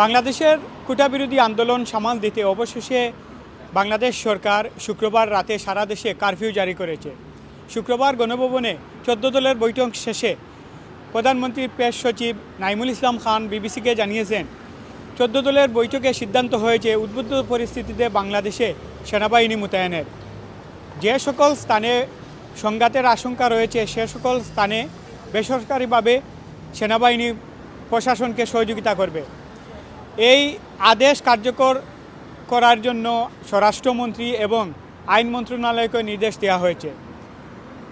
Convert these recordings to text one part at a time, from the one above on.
বাংলাদেশের কোটাবিরোধী আন্দোলন সামাল দিতে অবশেষে বাংলাদেশ সরকার শুক্রবার রাতে সারা দেশে কারফিউ জারি করেছে। শুক্রবার গণভবনে চোদ্দ দলের বৈঠক শেষে প্রধানমন্ত্রীর প্রেস সচিব নাইমুল ইসলাম খান বিবিসিকে জানিয়েছেন, চোদ্দ দলের বৈঠকে সিদ্ধান্ত হয়েছে উদ্বুদ্ধ পরিস্থিতিতে বাংলাদেশে সেনাবাহিনী মোতায়েনের। যে সকল স্থানে সংঘাতের আশঙ্কা রয়েছে, সে সকল স্থানে বেসরকারিভাবে সেনাবাহিনী প্রশাসনকে সহযোগিতা করবে। এই আদেশ কার্যকর করার জন্য স্বরাষ্ট্রমন্ত্রী এবং আইন মন্ত্রণালয়কে নির্দেশ দেওয়া হয়েছে।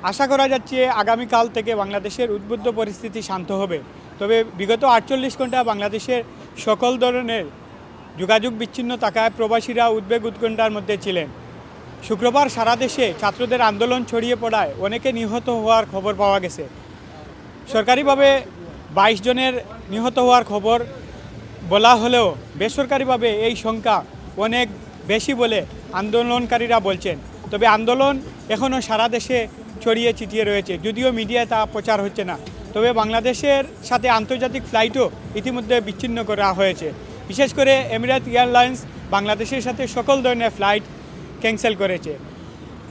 আশা করা যাচ্ছে আগামীকাল থেকে বাংলাদেশের উদ্বুদ্ধ পরিস্থিতি শান্ত হবে। তবে বিগত আটচল্লিশ ঘণ্টা বাংলাদেশের সকল ধরনের যোগাযোগ বিচ্ছিন্ন থাকায় প্রবাসীরা উদ্বেগ উৎকণ্ঠার মধ্যে ছিলেন। শুক্রবার সারা দেশে ছাত্রদের আন্দোলন ছড়িয়ে পড়ায় অনেকে নিহত হওয়ার খবর পাওয়া গেছে। সরকারিভাবে বাইশ জনের নিহত হওয়ার খবর বলা হলেও বেসরকারিভাবে এই সংখ্যা অনেক বেশি বলে আন্দোলনকারীরা বলছেন। তবে আন্দোলন এখনও সারা দেশে ছড়িয়ে ছিটিয়ে রয়েছে, যদিও মিডিয়ায় তা প্রচার হচ্ছে না। তবে বাংলাদেশের সাথে আন্তর্জাতিক ফ্লাইটও ইতিমধ্যে বিচ্ছিন্ন করা হয়েছে। বিশেষ করে এমিরাত এয়ারলাইন্স বাংলাদেশের সাথে সকল ধরনের ফ্লাইট ক্যান্সেল করেছে।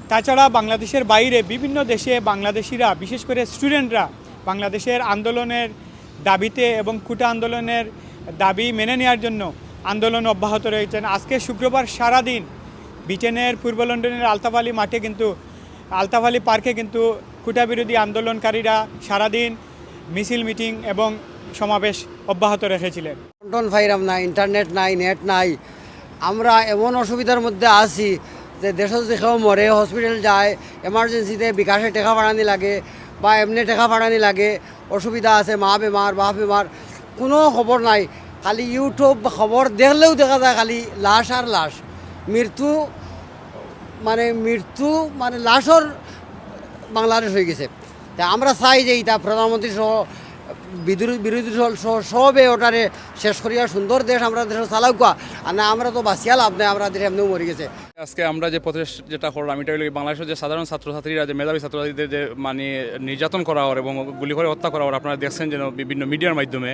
তাছাড়া বাংলাদেশের বাইরে বিভিন্ন দেশে বাংলাদেশিরা, বিশেষ করে স্টুডেন্টরা বাংলাদেশের আন্দোলনের দাবিতে এবং কুটা আন্দোলনের দাবি মেনে নেওয়ার জন্য আন্দোলন অব্যাহত রয়েছেন। আজকে শুক্রবার সারাদিন ব্রিটেনের পূর্ব লন্ডনের আলতাফালি মাঠে কিন্তু, আলতাফালি পার্কে কিন্তু কুটা বিরোধী আন্দোলনকারীরা সারাদিন মিছিল, মিটিং এবং সমাবেশ অব্যাহত রেখেছিলেন। বন্টন ফাইরাম নাই, ইন্টারনেট নাই, নেট নাই। আমরা এমন অসুবিধার মধ্যে আছি যে দেশত যেখানে মরে, হসপিটাল যায়, এমার্জেন্সিতে বিকাশে টেকা ভাড়ানি লাগে বা এমনি টেকা ভাড়ানি লাগে, অসুবিধা আছে মা বেমার বাপ বেমার কোনো খবর নাই। খালি ইউটিউব খবর দেখলেও দেখা যায় খালি লাশ আর লাশ। মৃত্যু মানে মৃত্যু মানে লাশর বাংলাদেশ হয়ে গেছে। তা আমরা চাই যে এটা প্রধানমন্ত্রী সহ বিরোধী সহ সবে ওটারে শেষ করিয়া সুন্দর দেশ আমরা দেশ চালাও কোয়া আর না, আমরা তো বাঁচিয়া লাভ নেই, আমরা দেশ এমনিও মরে গেছে। আজকে আমরা যে প্রচেষ যেটা করলাম, এটা হলো বাংলাদেশের যে সাধারণ ছাত্রছাত্রীরা, যে মেধাবী ছাত্রছাত্রীদের যে মানে নির্যাতন করা হয় এবং গুলি করে হত্যা করা হয়, আপনারা দেখছেন যেন বিভিন্ন মিডিয়ার মাধ্যমে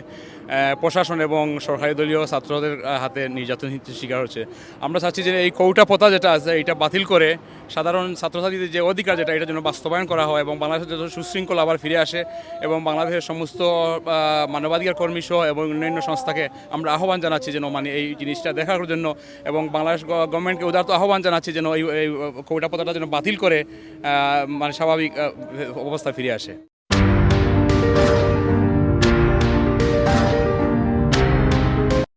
প্রশাসন এবং সরকারি দলীয় ছাত্রদের হাতে নির্যাতন শিকার হচ্ছে। আমরা চাচ্ছি যে এই কৌটা পথা যেটা আছে, এটা বাতিল করে সাধারণ ছাত্রছাত্রীদের যে অধিকার যেটা, এটা যেন বাস্তবায়ন করা হয় এবং বাংলাদেশের যত সুশৃঙ্খল আবার ফিরে আসে এবং বাংলাদেশের সমস্ত মানবাধিকার কর্মী সহ এবং অন্যান্য সংস্থাকে আমরা আহ্বান জানাচ্ছি যেন মানে এই জিনিসটা দেখার জন্য এবং বাংলাদেশ গভর্নমেন্টকে উদারত আহ্বান জানাচ্ছি যেন এই এই পত্রটা যেন বাতিল করে মানে স্বাভাবিক অবস্থা ফিরে আসে।